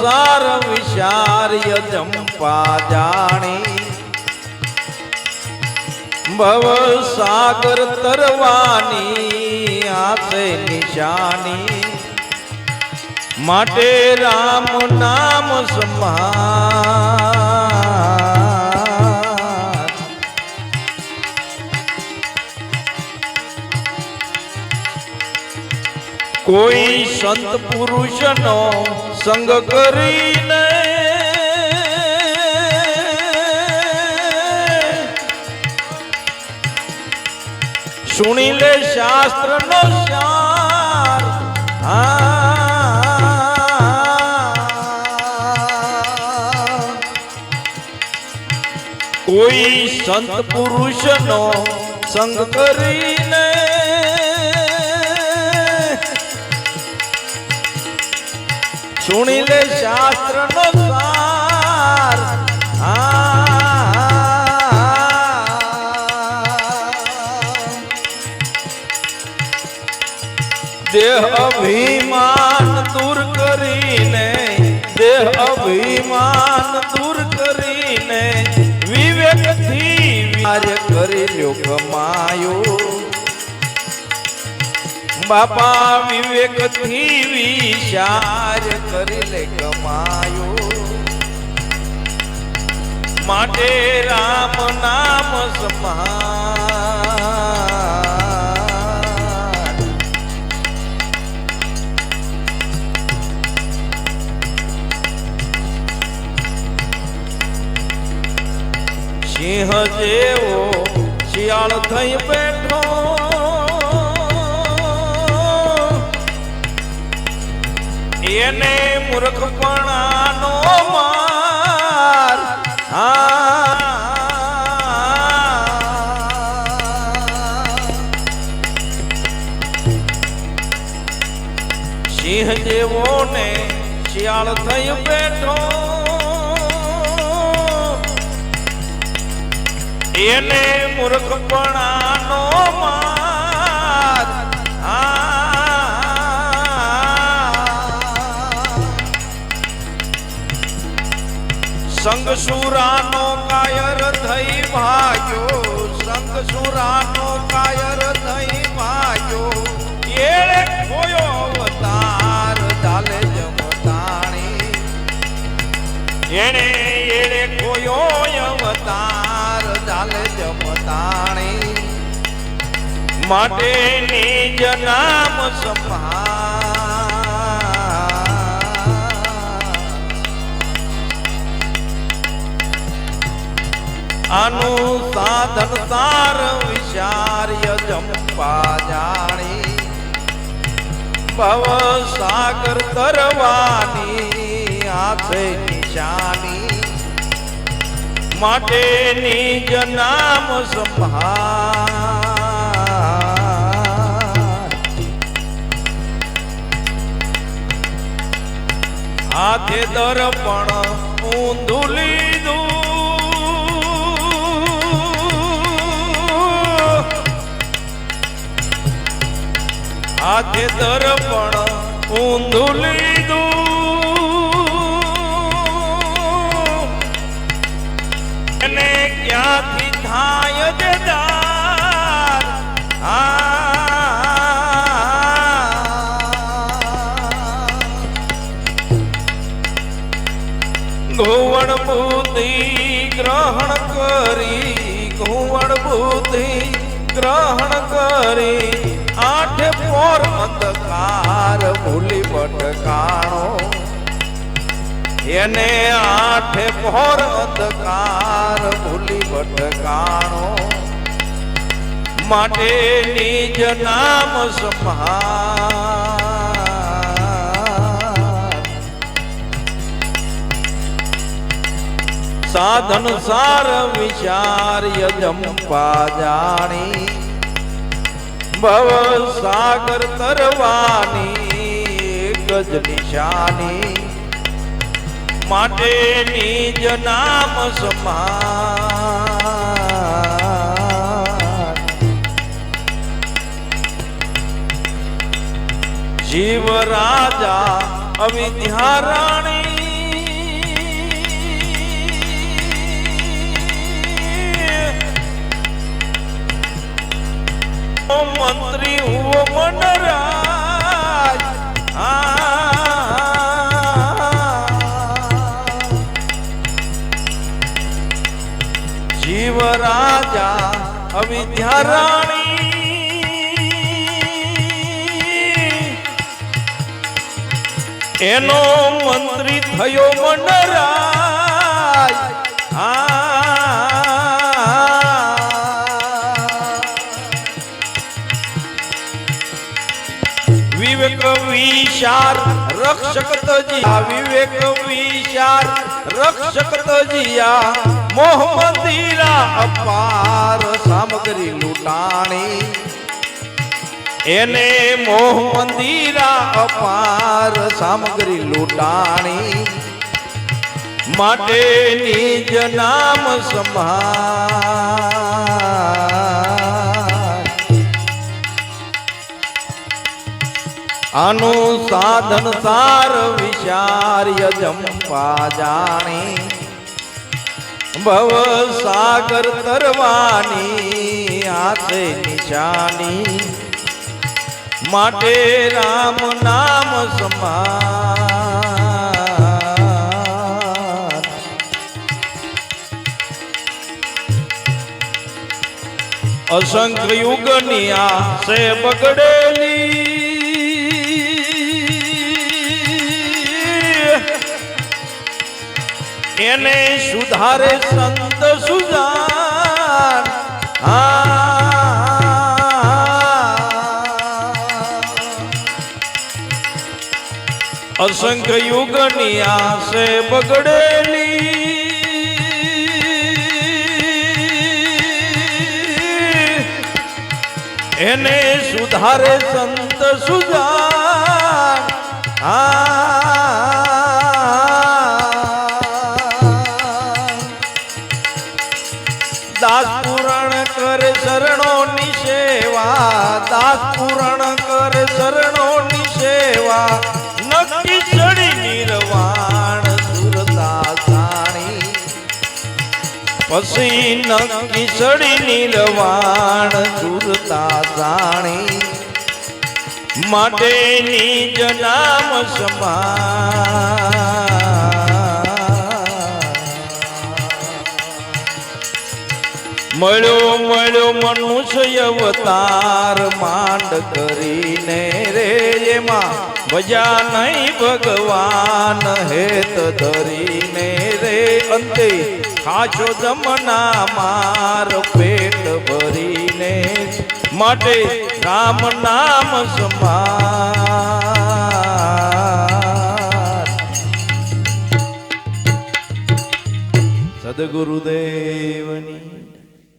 સાર વિચાર્ય ચંપા જાણી ભવ સાગર તરવાની આસે નિશાની. માટે રામ નામ સમાન. કોઈ સંત પુરુષનો સંગ કરીને સુણી લે શાસ્ત્ર નો સાર. કોઈ સંત પુરુષનો સંગ કરીને સુણી લે શાસ્ત્ર નો સાર દેહ અભિમાન દૂર કરીને, દેહ અભિમાન દૂર કરીને વિવેકથી કાર્ય કરી લ્યો કમાયો બાપા વિવેકથી વિચાર કરી લે કમાયો. માટે રામ નામ સમાન. સિંહ જેવો શિયાળ થઈ બેઠો. એને મૂર્ખપણાનો માર. સિંહ જેવો ને શિયાળ થઈ બેઠો. એને મૂર્ખપણાનો માર. સંગ સુરાનો કાયર થઈ ભાગ્યો, સંગ સુરાનો કાયર થઈ ભાગ્યો. એળે ખોયો અવતાર ચાલે જમતાણી એણે એળે ખોયો અવતાર ચાલે જમતાણી માટે નિજ નામ સમા આનું સાધન સાર વિચાર્ય જંપા જાણી. ભવ સાગર તરવાની આથે નિશાની. માટે નિજ નામ સંભાળ. હાથે દર્પણ હાથે દર્પણ ઊંધું લીધું. એને ક્યાંથી થાય દેદાર ઘુવણ બુદ્ધિ ગ્રહણ કરી, ઘુવણ બુદ્ધિ ગ્રહણ કરી. ભૂલી ભટકાણો એને આઠે પોર અંધકાર ભૂલી ભટકાણો માટે નિજ નામ સંભાળ. સાધન સાર વિચાર્ય યજંપા જાણી ભવ સાગર તરવાની ज निशानी माटे नीज नाम समान जीव राजा अविध्याराणी मंत्री हुआ मनरा અવિદ્યા રાણી એનો મંત્રી થયો મનરાજ વિવેક રક્ષક તજિયા વિવેક વિશાર રક્ષક તજિયા મોહ મંદિરા અપાર સામગ્રી લૂંટાણી. એને મોહ મંદિરા અપાર સામગ્રી લૂંટાણી. માટે નિજ નામ સંભાળ. આનું સાર વિચાર્ય જંપા જાણી ભવ સાગર તરવાની હાથે નિશાની માટે રામ નામ સમા અસંખ્ય યુગની આ સે બગડેલી એને સુધારે સંત સુજાન. અસંખ્ય યુગની આશે બગડેલી. એને સુધારે સંત સુજાન. दास पुराण कर शरणो निशेवा दास पुराण कर शरणो निशेवा नक्की चढी निर्वाण सुरता साणी. पसी नक्की चढी निर्वाण सुरता साणी. माटे नी जनाम समान મળ્યો મળ્યો મનુષ્ય અવતાર માંડ કરીને રે એમાં. ભજા નહીં ભગવાન હેત ધરીને રે. અંતે ખાચો જમના માર પેટ ભરીને માટે રામ નામ સમાર સદગુરુદેવની